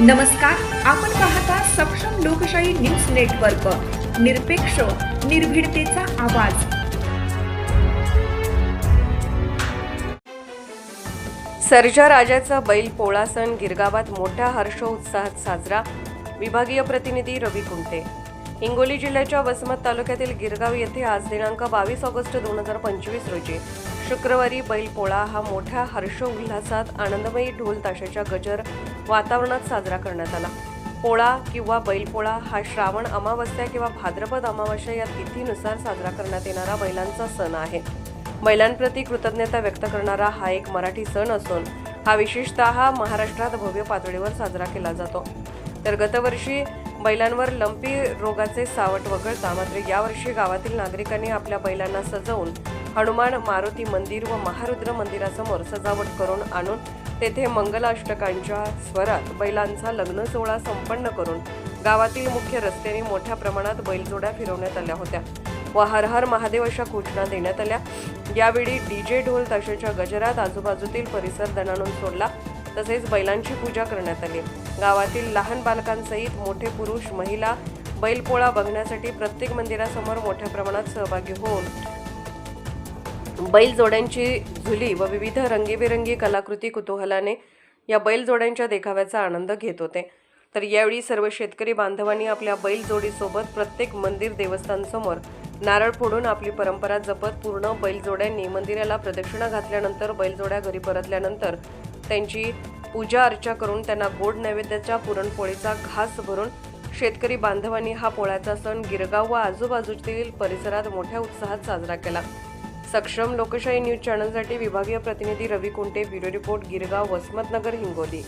नमस्कार आपण पाहता सक्षम लोकशाही न्यूज नेटवर्क. निरपेक्ष निर्भीडतेचा आवाज. सर्जा राजाचा बैल पोळा सण गिरगावात मोठ्या हर्षोत्साहात साजरा. विभागीय प्रतिनिधी रवी कुंटे. हिंगोली जिल्ह्याच्या वसमत तालुक्यातील गिरगाव येथे आज दिनांक बावीस ऑगस्ट दोन हजार पंचवीस रोजी शुक्रवारी बैल पोळा हा मोठ्या हर्षोल्हासात आनंदमयी ढोल ताशाच्या गजर वातावरणात साजरा करण्यात आला. पोळा किंवा बैलपोळा हा श्रावण अमावस्या किंवा भाद्रपद अमावस्या या तिथीनुसार साजरा करण्यात येणारा बैलांचा सण आहे. बैलांप्रती कृतज्ञता व्यक्त करणारा हा एक मराठी सण असून हा विशेषतः महाराष्ट्रात भव्य पातळीवर साजरा केला जातो. तर गतवर्षी बैलांवर लंपी रोगाचे सावट वगळता मात्र यावर्षी गावातील नागरिकांनी आपल्या बैलांना सजवून हनुमान मारुती मंदिर व महारुद्र मंदिरासमोर सजावट करून आणून तेथे मंगलाष्टकांच्या स्वरात बैलांचा लग्न सोहळा संपन्न करून गावातील मुख्य रस्त्याने मोठ्या प्रमाणात बैलजोड्या फिरवण्यात आल्या होत्या व हर हर महादेव अशा घोषणा देण्यात आल्या. यावेळी डीजे ढोल ताशाच्या गजरात आजूबाजूतील परिसर दणाणून सोडला. तसेच बैलांची पूजा करण्यात आली. गावातील लहान बालकांसहित मोठे पुरुष महिला बैलपोळा बघण्यासाठी प्रत्येक मंदिरासमोर मोठ्या प्रमाणात सहभागी होऊन बैलजोड्यांची झुली व विविध रंगीबेरंगी कलाकृती कुतूहलाने या बैलजोड्यांच्या देखाव्याचा आनंद घेत होते. तर यावेळी सर्व शेतकरी बांधवांनी आपल्या बैलजोडीसोबत प्रत्येक मंदिर देवस्थानसमोर नारळ फोडून आपली परंपरा जपत पूर्ण बैलजोड्यांनी मंदिराला प्रदक्षिणा घातल्यानंतर बैलजोड्या घरी परतल्यानंतर त्यांची पूजा अर्चा करून त्यांना गोड नैवेद्याच्या पुरणपोळीचा घास भरून शेतकरी बांधवांनी हा पोळ्याचा सण गिरगाव व आजूबाजूतील परिसरात मोठ्या उत्साहात साजरा केला. सक्षम लोकशाही न्यूज चॅनलसाठी विभागीय प्रतिनिधी रवी कुंटे ब्युरो रिपोर्ट गिरगाव वसमतनगर हिंगोली.